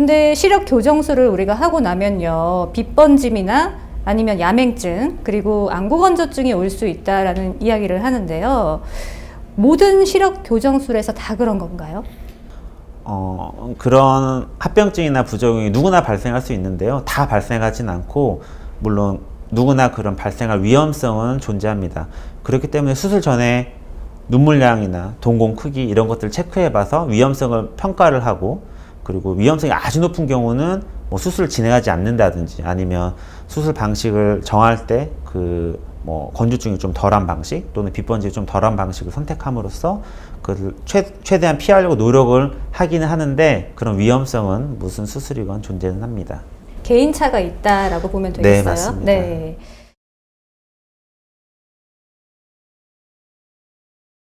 근데 시력 교정술을 우리가 하고 나면요. 빗번짐이나 아니면 야맹증 그리고 안구건조증이 올 수 있다라는 이야기를 하는데요. 모든 시력 교정술에서 다 그런 건가요? 어, 그런 합병증이나 부작용이 누구나 발생할 수 있는데요. 다 발생하진 않고, 물론 누구나 그런 발생할 위험성은 존재합니다. 그렇기 때문에 수술 전에 눈물량이나 동공 크기 이런 것들을 체크해 봐서 위험성을 평가를 하고, 그리고 위험성이 아주 높은 경우는 뭐 수술을 진행하지 않는다든지 아니면 수술 방식을 정할 때그 뭐 건조증이 좀 덜한 방식 또는 빗번짐이 좀 덜한 방식을 선택함으로써 그를 최, 최대한 피하려고 노력을 하기는 하는데 그런 위험성은 무슨 수술이건 존재는 합니다. 개인차가 있다라고 보면 네, 되겠어요. 맞습니다. 네.